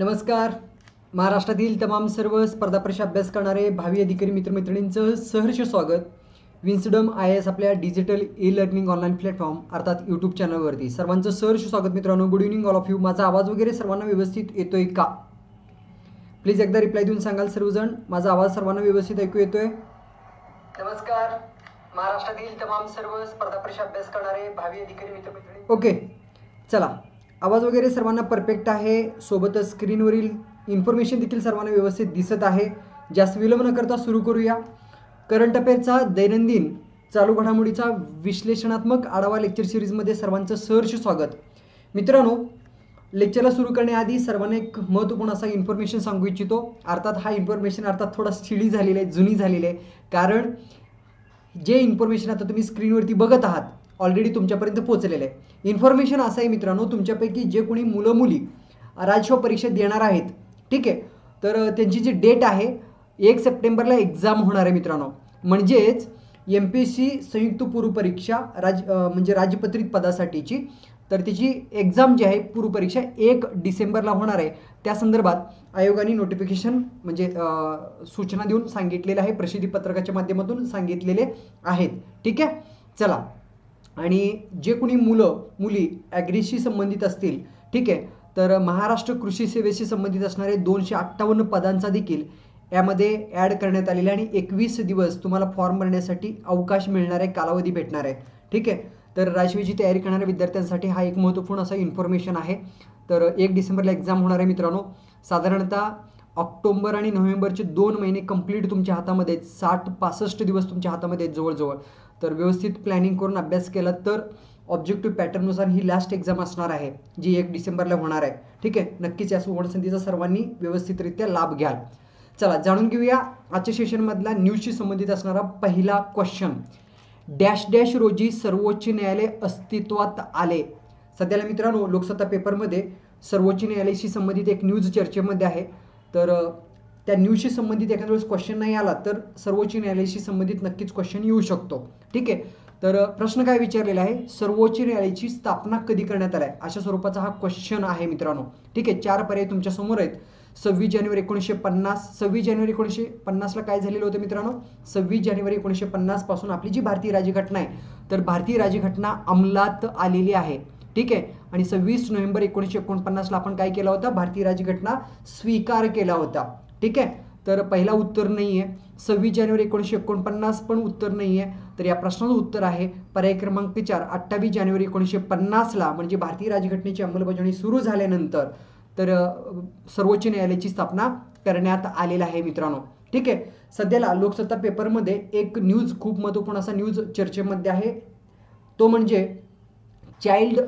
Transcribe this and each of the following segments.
नमस्कार. महाराष्ट्रातील तमाम सर्व स्पर्धा परीक्षा अभ्यास करणारे भावी अधिकारी मित्रमैत्रिणींचं सहर्ष स्वागत. विन्सडम आय एस आपल्या digital e learning online platform अर्थात यूट्यूब चॅनलवरती सर्वांचं सहर्ष स्वागत मित्रांनो. Good evening all of you माझा आवाज वगैरे सर्वांना व्यवस्थित येतोय का? प्लीज एकदा रिप्लाय देऊन सांगाल सर्वजण. माझा आवाज सर्वांना व्यवस्थित ऐकू येतोय? नमस्कार. महाराष्ट्रातील तमाम सर्व स्पर्धा परीक्षा अभ्यास करणारे भावी अधिकारी मित्रमैत्रिणी. ओके चला. आवाज वगैरे सर्वांना परफेक्ट आहे. सोबतच स्क्रीनवरील इन्फॉर्मेशन देखील सर्वांना व्यवस्थित दिसत आहे. जास्त विलंब न करता सुरू करूया. करंट अफेअरचा दैनंदिन चालू घडामोडीचा विश्लेषणात्मक आढावा लेक्चर सिरीजमध्ये सर्वांचं सहर्ष स्वागत. मित्रांनो लेक्चरला सुरू करण्याआधी सर्वांना एक महत्त्वपूर्ण असा इन्फॉर्मेशन सांगू इच्छितो. अर्थात हा इन्फॉर्मेशन अर्थात थोडा शिळी झालेला आहे जुनी झालेली आहे. कारण जे इन्फॉर्मेशन आता तुम्ही स्क्रीनवरती बघत आहात ऑलरेडी तुमच्यापर्यंत पोहोचलेलं आहे. इन्फॉर्मेशन असं आहे मित्रांनो तुमच्यापैकी जे कोणी मुलं मुली राजस्व परीक्षा देणार आहेत ठीक आहे? तर त्यांची जी डेट आहे एक सप्टेंबरला एक्झाम होणार आहे मित्रांनो. म्हणजेच एम पी एस सी संयुक्त पूर्व परीक्षा राज म्हणजे राजपत्रित पदासाठीची तर तिची एक्झाम जी आहे पूर्व परीक्षा एक डिसेंबरला होणार आहे. त्या संदर्भात आयोगाने नोटिफिकेशन म्हणजे सूचना देऊन सांगितलेलं आहे प्रसिद्धी पत्रकाच्या माध्यमातून सांगितलेले आहेत. ठीक आहे? चला. आणि जे कुणी मुलं मुली ॲग्रीशी संबंधित असतील ठीक आहे तर महाराष्ट्र कृषी सेवेशी संबंधित असणारे दोनशे अठ्ठावन्न पदांचा देखील यामध्ये ॲड करण्यात आलेले आणि एकवीस दिवस तुम्हाला फॉर्म भरण्यासाठी अवकाश मिळणार आहे कालावधी भेटणार आहे. ठीक आहे तर राजवीची तयारी करणाऱ्या विद्यार्थ्यांसाठी हा एक महत्त्वपूर्ण असा इन्फॉर्मेशन आहे. तर एक डिसेंबरला एक्झाम होणार आहे मित्रांनो. साधारणतः ऑक्टोंबर आणि नोव्हेंबरचे दोन महिने कंप्लीट तुमच्या हातामध्ये साठ पासष्ट दिवस तुमच्या हातामध्ये आहेत जवळजवळ. तर व्यवस्थित प्लॅनिंग करून अभ्यास केला तर ऑब्जेक्टिव्ह पॅटर्ननुसार ही लास्ट एक्झाम असणार आहे जी एक डिसेंबरला होणार आहे. ठीक आहे? नक्कीच या सुवर्णसंधीचा सर्वांनी व्यवस्थितरित्या लाभ घ्याल. चला जाणून घेऊया आजच्या सेशनमधला न्यूजशी संबंधित असणारा पहिला क्वेश्चन डॅश डॅश रोजी सर्वोच्च न्यायालय अस्तित्वात आले. सध्याला मित्रांनो लोकसत्ता पेपरमध्ये सर्वोच्च न्यायालयाशी संबंधित एक न्यूज चर्चेमध्ये आहे. तर त्या न्यूजशी संबंधित एखाद्या वेळेस क्वेश्चन नाही आला तर सर्वोच्च न्यायालयाशी संबंधित नक्कीच क्वेश्चन येऊ शकतो. ठीक आहे? तर प्रश्न काय विचारलेला आहे? सर्वोच्च न्यायालयाची स्थापना कधी करण्यात आली आहे? अशा स्वरूपाचा हा क्वेश्चन आहे मित्रांनो. ठीक आहे? चार पर्याय तुमच्यासमोर आहेत. सव्वीस जानेवारी एकोणीसशे पन्नास सव्वीस जानेवारी एकोणीसशे पन्नासला काय झालेलं होतं मित्रांनो? सव्वीस जानेवारी एकोणीसशे पन्नासपासून आपली जी भारतीय राज्यघटना आहे तर भारतीय राज्यघटना अंमलात आलेली आहे. ठीक आहे? आणि सव्वीस नोव्हेंबर एकोणीसशे एकोणपन्नासला आपण काय केला होता? भारतीय राज्यघटना स्वीकार केला होता. ठीक आहे? तर पहिला उत्तर नाही आहे. सव्वीस जानेवारी एकोणीसशे एकोणपन्नास पण उत्तर नाही आहे. तर या प्रश्नाचं उत्तर आहे पर्याय क्रमांक चार अठ्ठावीस जानेवारी एकोणीसशे पन्नासला म्हणजे भारतीय राजघटनेची अंमलबजावणी सुरू झाल्यानंतर तर सर्वोच्च न्यायालयाची स्थापना करण्यात आलेला आहे मित्रांनो. ठीक आहे? सध्याला लोकसत्ता पेपरमध्ये एक न्यूज खूप महत्त्वपूर्ण असा न्यूज चर्चेमध्ये आहे. तो म्हणजे चाइल्ड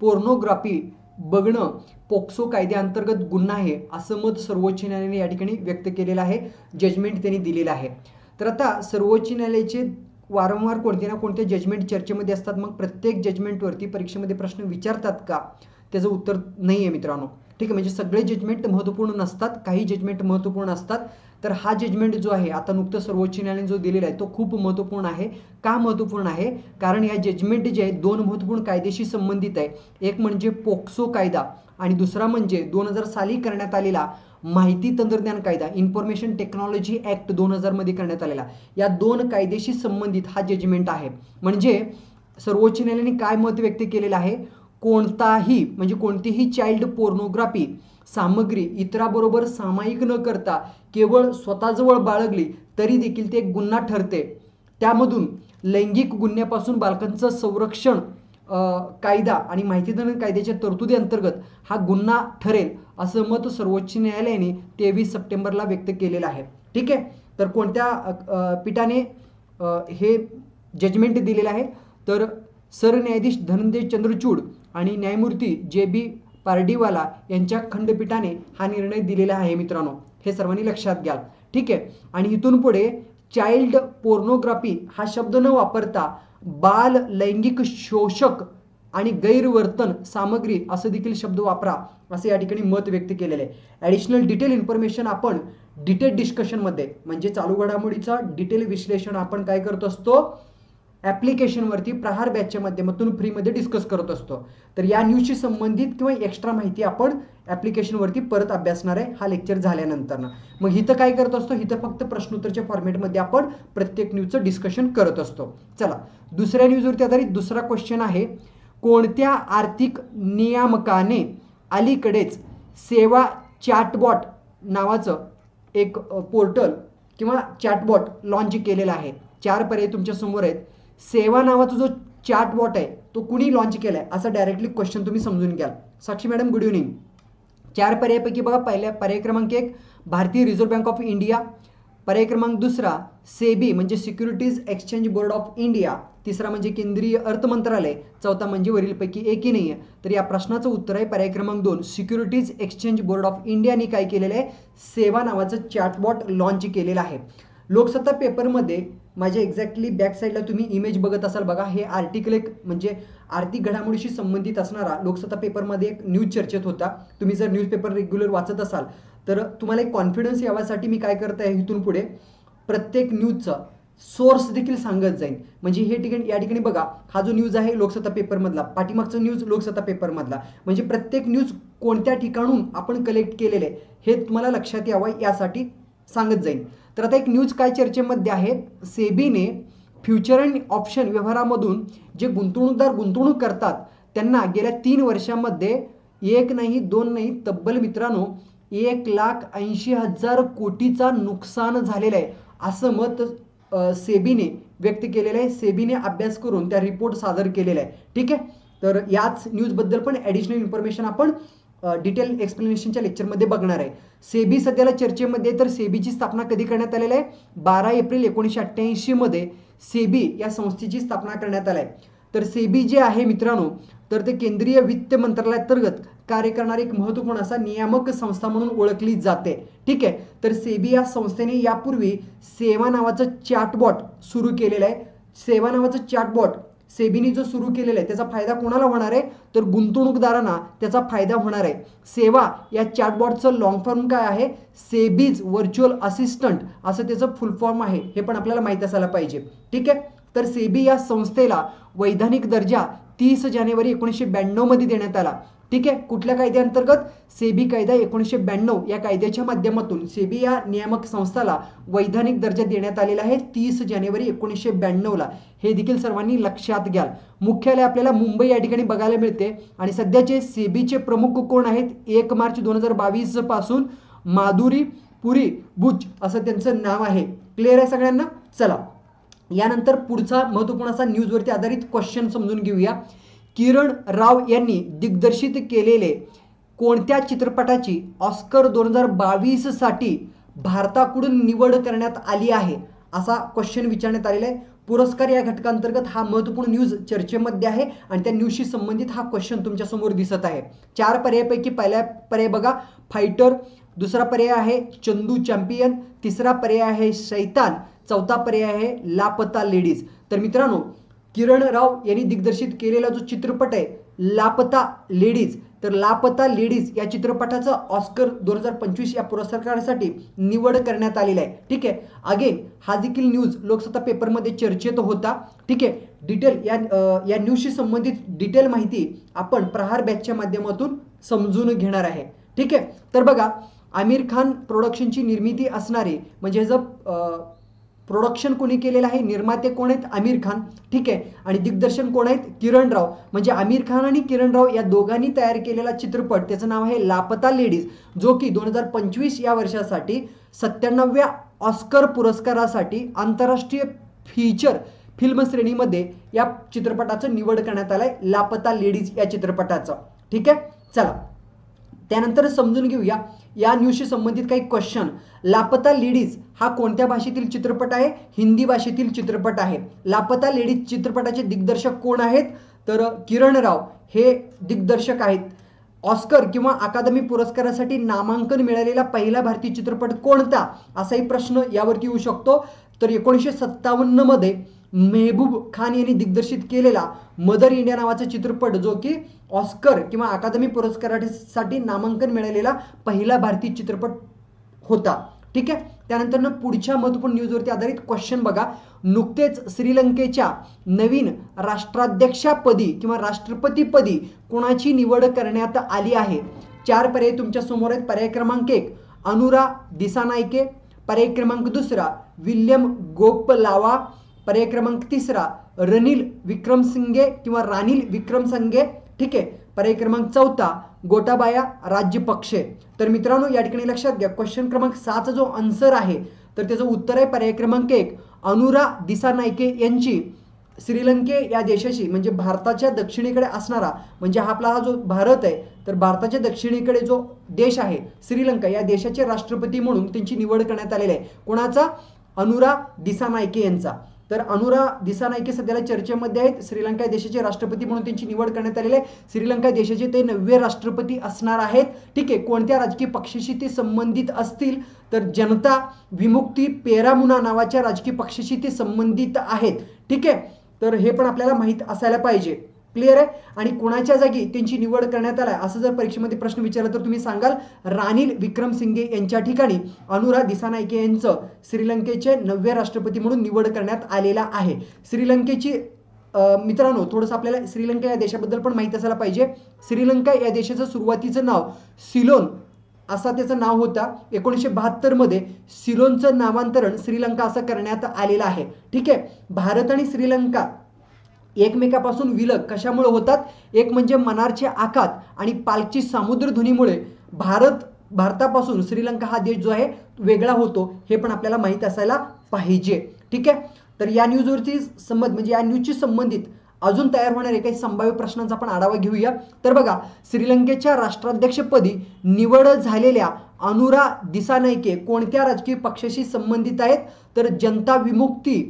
पोर्नोग्राफी बघणं पोक्सो कायद्याअंतर्गत गुन्हा आहे असं मत सर्वोच्च न्यायालयाने या ठिकाणी व्यक्त केलेलं आहे. जजमेंट त्यांनी दिलेलं आहे. तर आता सर्वोच्च न्यायालयाचे वारंवार कोणते ना कोणते जजमेंट चर्चेमध्ये असतात. मग प्रत्येक जजमेंटवरती परीक्षेमध्ये प्रश्न विचारतात का? त्याचं उत्तर नाही आहे मित्रांनो. ठीक आहे म्हणजे सगळे जजमेंट महत्त्वपूर्ण नसतात काही जजमेंट महत्त्वपूर्ण असतात. तर हा जजमेंट जो आहे आता नुकतं सर्वोच्च न्यायालयाने जो दिलेला आहे तो खूप महत्त्वपूर्ण आहे. का महत्त्वपूर्ण आहे? कारण या जजमेंट जे आहे दोन महत्त्वपूर्ण कायदेशी संबंधित आहे. एक म्हणजे पोक्सो कायदा आणि दुसरा म्हणजे दोन हजार साली करण्यात आलेला माहिती तंत्रज्ञान कायदा इन्फॉर्मेशन टेक्नॉलॉजी ॲक्ट दोन हजारमध्ये करण्यात आलेला. या दोन कायदेशी संबंधित हा जजमेंट आहे. म्हणजे सर्वोच्च न्यायालयाने काय मत व्यक्त केलेलं आहे? कोणताही म्हणजे कोणतीही चाइल्ड पोर्नोग्राफी सामग्री इतराबरोबर सामायिक न करता केवळ स्वतःजवळ बाळगली तरी देखील ते एक गुन्हा ठरते. त्यामधून लैंगिक गुन्ह्यापासून बालकांचं संरक्षण कायदा आणि माहितीदान कायद्याच्या तरतुदी अंतर्गत हा गुन्हा ठरेल असं मत सर्वोच्च न्यायालयाने तेवीस सप्टेंबरला व्यक्त केलेलं आहे. ठीक आहे? तर कोणत्या पीठाने हे जजमेंट दिलेलं आहे? तर सरन्यायाधीश धनंजय चंद्रचूड आणि न्यायमूर्ती जे बी पारडीवाला यांच्या खंडपीठाने हा निर्णय दिलेला आहे मित्रांनो. हे सर्वांनी लक्षात घ्याल ठीक आहे? आणि इथून पुढे चाइल्ड पोर्नोग्राफी हा शब्द न वापरता बाल लैंगिक शोषक आणि गैरवर्तन सामग्री असं देखील शब्द वापरा असं या ठिकाणी मत व्यक्त केलेले आहे. ॲडिशनल डिटेल इन्फॉर्मेशन आपण डिटेल डिस्कशनमध्ये म्हणजे चालू घडामोडीचा डिटेल विश्लेषण आपण काय करत असतो? ॲप्लिकेशनवरती प्रहार बॅचच्या माध्यमातून फ्रीमध्ये डिस्कस करत असतो. तर या न्यूजशी संबंधित किंवा एक्स्ट्रा माहिती आपण ॲप्लिकेशनवरती परत अभ्यासणार आहे हा लेक्चर झाल्यानंतर मग इथं काय करत असतो? इथं फक्त प्रश्नोत्तरच्या फॉर्मॅटमध्ये आपण प्रत्येक न्यूजचं डिस्कशन करत असतो. चला दुसऱ्या न्यूजवरती आधारित दुसरा क्वेश्चन आहे कोणत्या आर्थिक नियामकाने अलीकडेच सेवा चॅटबॉट नावाचं एक पोर्टल किंवा चॅटबॉट लॉन्च केलेलं आहे? चार पर्याय तुमच्यासमोर आहेत. सेवा नावाचा जो चॅटबॉट आहे तो कुणी लॉन्च केला आहे असा डायरेक्टली क्वेश्चन तुम्ही समजून घ्याल. साक्षी मॅडम गुड इव्हनिंग चार पर्यायापैकी बघा पहिल्या पर्याय क्रमांक एक भारतीय रिझर्व्ह बँक ऑफ इंडिया पर्याय क्रमांक दुसरा सेबी म्हणजे securities exchange board of India तिसरा म्हणजे केंद्रीय अर्थ मंत्रालय. चौथा म्हणजे वरीलपैकी एकही नाही आहे तर या प्रश्नाचं उत्तर आहे पर्याय क्रमांक दोन. सिक्युरिटीज एक्सचेंज बोर्ड ऑफ इंडियाने काय केलेलं आहे? सेवा नावाचं चॅटबॉट लॉन्च केलेलं आहे. लोकसत्ता पेपरमध्ये माझ्या एक्झॅक्टली बॅक साईडला तुम्ही इमेज बघत असाल बघा हे आर्टिकल एक म्हणजे आर्थिक घडामोडीशी संबंधित असणारा लोकसत्ता पेपरमध्ये एक न्यूज चर्चेत होता. तुम्ही जर न्यूजपेपर रेग्युलर वाचत असाल तर तुम्हाला एक कॉन्फिडन्स यावासाठी मी काय करत आहे इथून पुढे? प्रत्येक न्यूजचं सोर्स देखील सांगत जाईल म्हणजे हे ठिकाणी या ठिकाणी बघा हा जो न्यूज आहे लोकसत्ता पेपरमधला पाठीमागचा न्यूज लोकसत्ता पेपरमधला म्हणजे प्रत्येक न्यूज कोणत्या ठिकाणून आपण कलेक्ट केलेले आहे हे तुम्हाला लक्षात यावं यासाठी सांगत जाईल तर आता एक न्यूज काय चर्चेमध्ये आहे? सेबीने फ्युचर अँड ऑप्शन व्यवहारामधून जे गुंतवणूकदार गुंतवणूक करतात त्यांना गेल्या तीन वर्षामध्ये एक नाही दोन नाही तब्बल मित्रांनो एक लाख ऐंशी हजार कोटीचा नुकसान झालेलं आहे. असं मत सेबीने व्यक्त केलेलं आहे. सेबीने अभ्यास करून त्या रिपोर्ट सादर केलेला आहे. ठीक आहे? तर याच न्यूजबद्दल पण ॲडिशनल इन्फॉर्मेशन आपण डिटेल एक्सप्लेनेशनच्या लेक्चरमध्ये बघणार आहे. सेबी सध्याला चर्चेमध्ये तर सेबीची स्थापना कधी करण्यात आलेली आहे? बारा एप्रिल एकोणीसशे अठ्ठ्याऐंशीमध्ये सेबी या संस्थेची स्थापना करण्यात आली आहे. तर सेबी जे आहे मित्रांनो तर ते केंद्रीय वित्त मंत्रालयाअंतर्गत कार्य करणारी एक महत्त्वपूर्ण असा नियामक संस्था म्हणून ओळखली जाते. ठीक आहे? तर सेबी या संस्थेने यापूर्वी सेवा नावाचं चॅटबॉट सुरू केलेलं आहे. सेवा नावाचं चॅटबॉट सेबीने जो सुरू केलेला आहे त्याचा फायदा कोणाला होणार आहे? तर गुंतवणूकदारांना त्याचा फायदा होणार आहे. सेवा या चॅटबॉटचं लॉंग फॉर्म काय आहे? सेबीज व्हर्च्युअल असिस्टंट असं त्याचं फुल फॉर्म आहे. हे पण आपल्याला माहीत असायला पाहिजे. ठीक आहे? तर सेबी या संस्थेला वैधानिक दर्जा तीस जानेवारी एकोणीसशे ब्याण्णवमध्ये देण्यात आला. ठीक आहे? कुठल्या कायद्याअंतर्गत? सेबी कायदा एकोणीसशे ब्याण्णव या कायद्याच्या माध्यमातून सेबी या नियामक संस्थाला वैधानिक दर्जा देण्यात आलेला आहे तीस जानेवारी एकोणीसशे ब्याण्णवला. हे देखील सर्वांनी लक्षात घ्याल. मुख्यालय आपल्याला मुंबई या ठिकाणी बघायला मिळते आणि सध्याचे सेबीचे प्रमुख कोण आहेत? एक मार्च दोन हजार बावीसपासून माधुरी पुरी बुच असं त्यांचं नाव आहे. क्लिअर आहे सगळ्यांना? चला. यानंतर पुढचा महत्त्वपूर्ण असा न्यूजवरती आधारित क्वेश्चन समजून घेऊया. किरण राव यांनी दिग्दर्शित केलेले कोणत्या चित्रपटाची ऑस्कर दोन हजार बावीससाठी भारताकडून निवड करण्यात आली आहे? असा क्वेश्चन विचारण्यात आलेला आहे. पुरस्कार या घटकांतर्गत हा महत्त्वपूर्ण न्यूज चर्चेमध्ये आहे आणि त्या न्यूजशी संबंधित हा क्वेश्चन तुमच्यासमोर दिसत आहे. चार पर्यायापैकी पहिला पर्याय बघा. फायटर दुसरा पर्याय आहे चंदू चॅम्पियन तिसरा पर्याय आहे शैतान चौथा पर्याय आहे लापता लेडीज तर मित्रांनो किरण राव यांनी दिग्दर्शित केलेला जो चित्रपट आहे लापता लेडीज तर लापता लेडीज या चित्रपटाचं ऑस्कर दोन हजार पंचवीस या पुरस्कारासाठी निवड करण्यात आलेली आहे. ठीक आहे? अगेन हा देखील न्यूज लोकसत्ता पेपरमध्ये चर्चेत होता. ठीक आहे? डिटेल या या न्यूजशी संबंधित डिटेल माहिती आपण प्रहार बॅचच्या माध्यमातून समजून घेणार आहे. ठीक आहे? तर बघा आमिर खान प्रोडक्शनची निर्मिती असणारी म्हणजे जर प्रोडक्शन कोणी केलेलं आहे? निर्माते कोण आहेत? आमिर खान. ठीक आहे. आणि दिग्दर्शन कोण आहेत? किरण राव. म्हणजे आमिर खान आणि किरण राव या दोघांनी तयार केलेला चित्रपट त्याचं नाव आहे लापता लेडीज जो की दोन हजार पंचवीस या वर्षासाठी सत्त्याण्णव्या ऑस्कर पुरस्कारासाठी आंतरराष्ट्रीय फीचर फिल्म श्रेणीमध्ये या चित्रपटाचं निवड करण्यात आलं आहे लापता लेडीज या चित्रपटाचं. ठीक आहे? चला. त्यानंतर समजून घेऊया. या न्यूजशी संबंधित काही क्वेश्चन लापता लेडीज हा कोणत्या भाषेतील चित्रपट आहे? हिंदी भाषेतील चित्रपट आहे. लापता लेडीज चित्रपटाचे दिग्दर्शक कोण आहेत? तर किरण राव हे दिग्दर्शक आहेत. ऑस्कर किंवा अकादमी पुरस्कारासाठी नामांकन मिळालेला पहिला भारतीय चित्रपट कोणता? असाही प्रश्न यावरती येऊ शकतो. तर एकोणीसशे सत्तावन्नमध्ये मेहबूब खान यांनी दिग्दर्शित केलेला मदर इंडिया नावाचा चित्रपट जो की ऑस्कर किंवा अकादमी पुरस्कारासाठी नामांकन मिळालेला पहिला भारतीय चित्रपट होता. ठीक आहे? त्यानंतर पुढच्या महत्त्वपूर्ण न्यूजवरती आधारित क्वेश्चन बघा. नुकतेच श्रीलंकेच्या नवीन राष्ट्राध्यक्षापदी किंवा राष्ट्रपतीपदी कोणाची निवड करण्यात आली आहे? चार पर्याय तुमच्यासमोर आहेत. पर्याय क्रमांक एक अनुरा दिसानायके. पर्याय क्रमांक दुसरा विल्यम गोपलावा. पर्याय क्रमांक तिसरा रनिल विक्रमसिंगे किंवा रानिल विक्रमसिंगे ठीक आहे पर्याय क्रमांक चौथा गोटाबाया राज्यपक्षे. तर मित्रांनो या ठिकाणी लक्षात घ्या क्वेश्चन क्रमांक सहाचा जो आन्सर आहे तर त्याचं उत्तर आहे पर्याय क्रमांक एक अनुरा दिसानायके यांची. श्रीलंके या देशाशी म्हणजे भारताच्या दक्षिणेकडे असणारा म्हणजे हा आपला हा जो भारत आहे तर भारताच्या दक्षिणेकडे जो देश आहे श्रीलंका या देशाचे राष्ट्रपती म्हणून त्यांची निवड करण्यात आलेली आहे. कोणाचा? अनुरा दिसानायके यांचा. तर अनुरा दिसानायके सध्याला चर्चेमध्ये आहेत. श्रीलंका देशाचे राष्ट्रपती म्हणून त्यांची निवड करण्यात आलेली आहे. श्रीलंका देशाचे ते नववे राष्ट्रपती असणार आहेत. ठीक आहे कोणत्या राजकीय पक्षाशी ते संबंधित असतील? तर जनता विमुक्ती पेरामुना नावाच्या राजकीय पक्षाशी ते संबंधित आहेत. ठीक आहे तर हे पण आपल्याला माहीत असायला पाहिजे. क्लिअर आहे. आणि कोणाच्या जागी त्यांची निवड करण्यात आला असं जर परीक्षेमध्ये प्रश्न विचारला तर तुम्ही सांगाल रानिल विक्रमसिंघे यांच्या ठिकाणी अनुरा दिसानायके यांचं श्रीलंकेचे नववे राष्ट्रपती म्हणून निवड करण्यात आलेला आहे. श्रीलंकेची मित्रांनो थोडंसं आपल्याला श्रीलंका या देशाबद्दल पण माहीत असायला पाहिजे. श्रीलंका या देशाचं सुरुवातीचं नाव सिलोन असा त्याचं नाव होता. एकोणीसशे बहात्तरमध्ये सिलोनचं नामांतरण श्रीलंका असं करण्यात आलेलं आहे. ठीक आहे? भारत आणि श्रीलंका एकमेकापासून विलग कशामुळे होतात? एक म्हणजे मनारचे आखात आणि पालची सामुद्रध्वनीमुळे भारत भारतापासून श्रीलंका हा देश जो आहे वेगळा होतो हे पण आपल्याला माहीत असायला पाहिजे. ठीक आहे? तर या न्यूजवरची संबंध म्हणजे या न्यूजशी संबंधित अजून तयार होणारे काही संभाव्य प्रश्नांचा आपण आढावा घेऊया. तर बघा श्रीलंकेच्या राष्ट्राध्यक्षपदी निवड झालेल्या अनुरा दिसानायके कोणत्या राजकीय पक्षाशी संबंधित आहेत? तर जनता विमुक्ती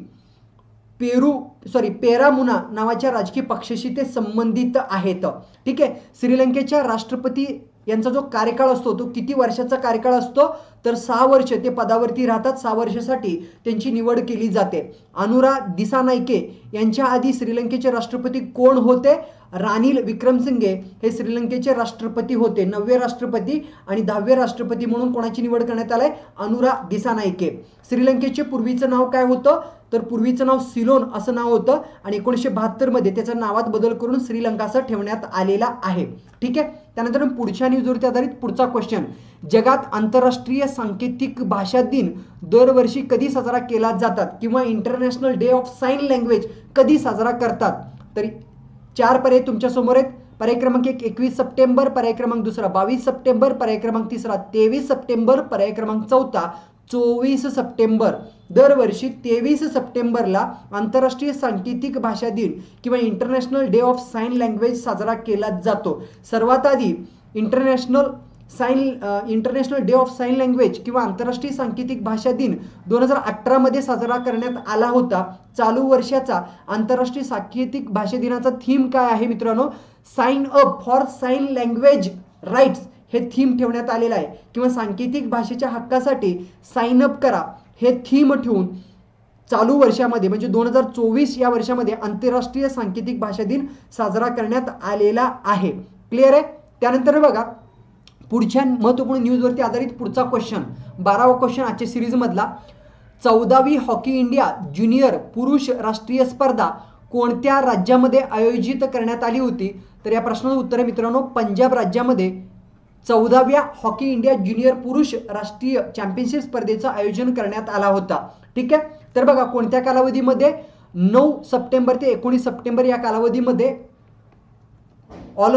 पेरू सॉरी पेरामुना नावाच्या राजकीय पक्षाशी ते संबंधित आहेत. ठीक आहे? श्रीलंकेच्या राष्ट्रपती यांचा जो कार्यकाळ असतो तो किती वर्षाचा कार्यकाळ असतो? तर सहा वर्ष ते पदावरती राहतात. सहा वर्षासाठी त्यांची निवड केली जाते. अनुरा दिसानायके यांच्या आधी श्रीलंकेचे राष्ट्रपती कोण होते? रानिल विक्रमसिंगे हे श्रीलंकेचे राष्ट्रपती होते. नववे राष्ट्रपती आणि दहावे राष्ट्रपती म्हणून कोणाची निवड करण्यात आलाय अनुरा दिसानायके श्रीलंकेचे पूर्वीचं नाव काय होतं? तर पूर्वीचं नाव सिलोन असं नाव होतं आणि एकोणीसशे बहात्तरमध्ये त्याच्या नावात बदल करून श्रीलंका असं ठेवण्यात आलेला आहे. ठीक आहे? त्यानंतर पुढच्या न्यूजवरती आधारित पुढचा क्वेश्चन जगात आंतरराष्ट्रीय सांकेतिक भाषा दिन दरवर्षी कधी साजरा केला जातात किंवा international day of sign language कधी साजरा करतात? तरी चार पर्याय तुमच्यासमोर आहेत. पर्याय क्रमांक एक एकवीस सप्टेंबर पर्याय क्रमांक दुसरा बावीस सप्टेंबर पर्याय क्रमांक तिसरा तेवीस सप्टेंबर पर्याय क्रमांक चौथा चोवीस सप्टेंबर. दरवर्षी तेवीस सप्टेंबरला आंतरराष्ट्रीय सांकेतिक भाषा दिन किंवा international day of sign language साजरा केला जातो. सर्वात आधी international sign international day of sign language किंवा आंतरराष्ट्रीय सांकेतिक भाषा दिन दोन हजार अठरामध्ये साजरा करण्यात आला होता. चालू वर्षाचा आंतरराष्ट्रीय सांकेतिक भाषा दिनाचा थीम काय आहे मित्रांनो? Sign up for sign language rights हे थीम ठेवण्यात आलेलं आहे. किंवा सांकेतिक भाषेच्या हक्कासाठी साईन अप करा हे थीम ठेवून चालू वर्षामध्ये म्हणजे दोन हजार चोवीस या वर्षामध्ये आंतरराष्ट्रीय सांकेतिक भाषा दिन साजरा करण्यात आलेला आहे. क्लिअर आहे? त्यानंतर बघा पुढच्या महत्त्वपूर्ण न्यूजवरती आधारित पुढचा क्वेश्चन बारावा क्वेश्चन आजच्या सिरीजमधला चौदावी हॉकी इंडिया ज्युनियर पुरुष राष्ट्रीय स्पर्धा कोणत्या राज्यामध्ये आयोजित करण्यात आली होती? तर या प्रश्नाचं उत्तर आहे मित्रांनो पंजाब राज्यामध्ये चौदाव्या हॉकी इंडिया ज्युनियर पुरुष राष्ट्रीय चॅम्पियनशिप स्पर्धेचं आयोजन करण्यात आला होता. ठीक आहे? तर बघा कोणत्या कालावधीमध्ये? नऊ सप्टेंबर ते एकोणीस सप्टेंबर या कालावधीमध्ये ऑल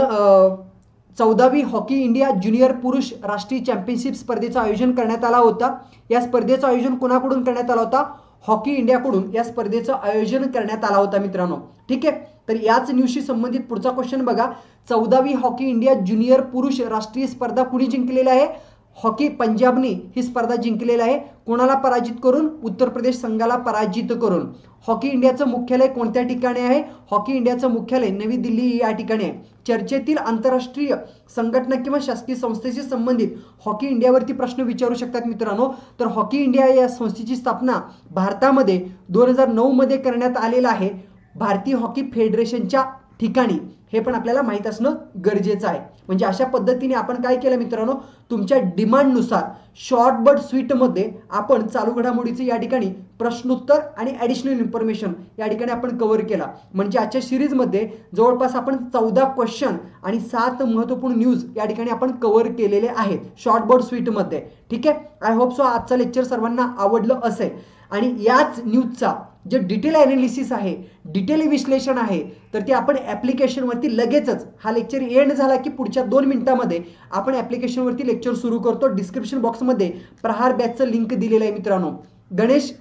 चौदावी हॉकी इंडिया ज्युनियर पुरुष राष्ट्रीय चॅम्पियनशिप स्पर्धेचं आयोजन करण्यात आला होता. या स्पर्धेचं आयोजन कोणाकडून करण्यात आला होता? हॉकी इंडियाकडून या स्पर्धेचं आयोजन करण्यात आला होता मित्रांनो. ठीक आहे? तर याच न्यूजशी संबंधित पुढचा क्वेश्चन बघा. चौदावी हॉकी इंडिया ज्युनियर पुरुष राष्ट्रीय स्पर्धा कुणी जिंकलेली आहे? हॉकी पंजाबने ही स्पर्धा जिंकलेली आहे. कोणाला पराजित करून? उत्तर प्रदेश संघाला पराजित करून. हॉकी इंडियाचं मुख्यालय कोणत्या ठिकाणी आहे? हॉकी इंडियाचं मुख्यालय नवी दिल्ली या ठिकाणी आहे. चर्चेतील आंतरराष्ट्रीय संघटना किंवा शासकीय संस्थेशी संबंधित हॉकी इंडियावरती प्रश्न विचारू शकतात मित्रांनो. तर हॉकी इंडिया या संस्थेची स्थापना भारतामध्ये दोन हजार नऊमध्ये करण्यात आलेला आहे. भारतीय हॉकी फेडरेशनच्या ठिकाणी हे पण आपल्याला माहीत असणं गरजेचं आहे. म्हणजे अशा पद्धतीने आपण काय केलं मित्रांनो? तुमच्या डिमांडनुसार शॉर्ट बट स्वीटमध्ये आपण चालू घडामोडीचं या ठिकाणी प्रश्नोत्तर आणि ॲडिशनल इन्फॉर्मेशन या ठिकाणी आपण कव्हर केला. म्हणजे आजच्या सिरीजमध्ये जवळपास आपण चौदा क्वेश्चन आणि सात महत्त्वपूर्ण न्यूज या ठिकाणी आपण कव्हर केलेले आहेत शॉर्ट बट स्वीटमध्ये. ठीक आहे? आय होप सो आजचं लेक्चर सर्वांना आवडलं असेल. आणि याच न्यूजचा जे डिटेल ॲनालिसिस आहे डिटेल विश्लेषण आहे तर ते आपण ॲप्लिकेशनवरती लगेचच हा लेक्चर एंड झाला की पुढच्या दोन मिनिटामध्ये आपण ॲप्लिकेशनवरती लेक्चर सुरू करतो. डिस्क्रिप्शन बॉक्समध्ये प्रहार बॅचचं लिंक दिलेलं आहे मित्रांनो. गणेश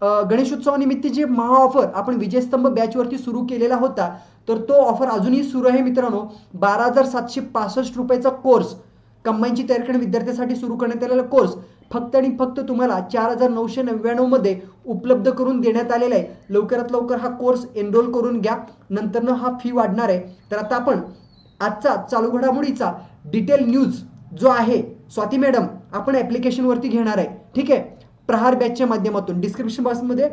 गणेशोत्सवानिमित्त जे महा ऑफर आपण विजयस्तंभ बॅचवरती सुरू केलेला होता तर तो ऑफर अजूनही सुरू आहे मित्रांनो. बारा हजार सातशे पासष्ट रुपयाचा कोर्स कंबाईनची तयारी करणाऱ्या विद्यार्थ्यासाठी सुरू करण्यात आलेला कोर्स फक्त आणि फक्त तुम्हाला चार हजार नऊशे नव्याण्णवमध्ये उपलब्ध करून देण्यात आलेला आहे. लवकरात लवकर हा कोर्स एनरोल करून घ्या. नंतरनं हा फी वाढणार आहे. तर आता आपण आजचा चालू घडामोडीचा डिटेल न्यूज जो आहे स्वाती मॅडम आपण ॲप्लिकेशनवरती घेणार आहे. ठीक आहे? प्रहार बॅचच्या माध्यमातून. डिस्क्रिप्शन बॉक्समध्ये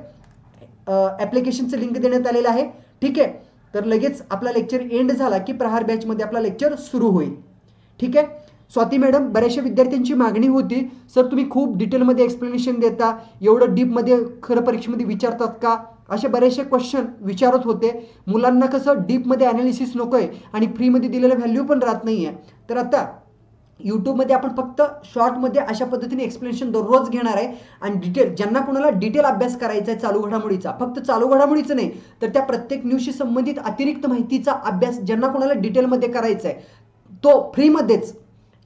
ॲप्लिकेशनचं लिंक देण्यात आलेलं आहे. ठीक आहे? तर लगेच आपला लेक्चर एंड झाला की प्रहार बॅचमध्ये आपला लेक्चर सुरू होईल. ठीक आहे? स्वाती मॅडम बऱ्याचशा विद्यार्थ्यांची मागणी होती सर तुम्ही खूप डिटेलमध्ये एक्सप्लेनेशन देता एवढं डीपमध्ये खरं परीक्षेमध्ये विचारतात का? असे बरेचसे क्वेश्चन विचारत होते. मुलांना कसं डीपमध्ये ॲनालिसिस नको आहे आणि फ्रीमध्ये दिलेलं व्हॅल्यू पण राहत नाही आहे तर आता यूट्यूबमध्ये आपण फक्त शॉर्टमध्ये अशा पद्धतीने एक्सप्लेनेशन दररोज घेणार आहे आणि डिटेल ज्यांना कोणाला डिटेल अभ्यास करायचा आहे चालू घडामोडीचा फक्त चालू घडामोडीचं नाही तर त्या प्रत्येक न्यूजशी संबंधित अतिरिक्त माहितीचा अभ्यास ज्यांना कोणाला डिटेलमध्ये करायचा आहे तो फ्रीमध्येच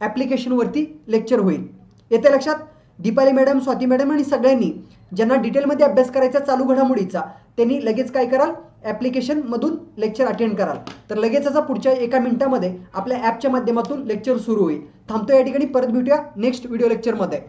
ॲप्लिकेशनवरती लेक्चर होईल. येते लक्षात? दीपाली मॅडम स्वाती मॅडम आणि सगळ्यांनी ज्यांना डिटेलमध्ये अभ्यास करायचा चालू घडामोडीचा त्यांनी लगेच काय कराल? ॲप्लिकेशनमधून लेक्चर अटेंड कराल. तर लगेचच पुढच्या एका मिनिटामध्ये आपल्या ॲपच्या माध्यमातून लेक्चर सुरू होईल. थांबतो या ठिकाणी परत भेटूया नेक्स्ट व्हिडिओ लेक्चरमध्ये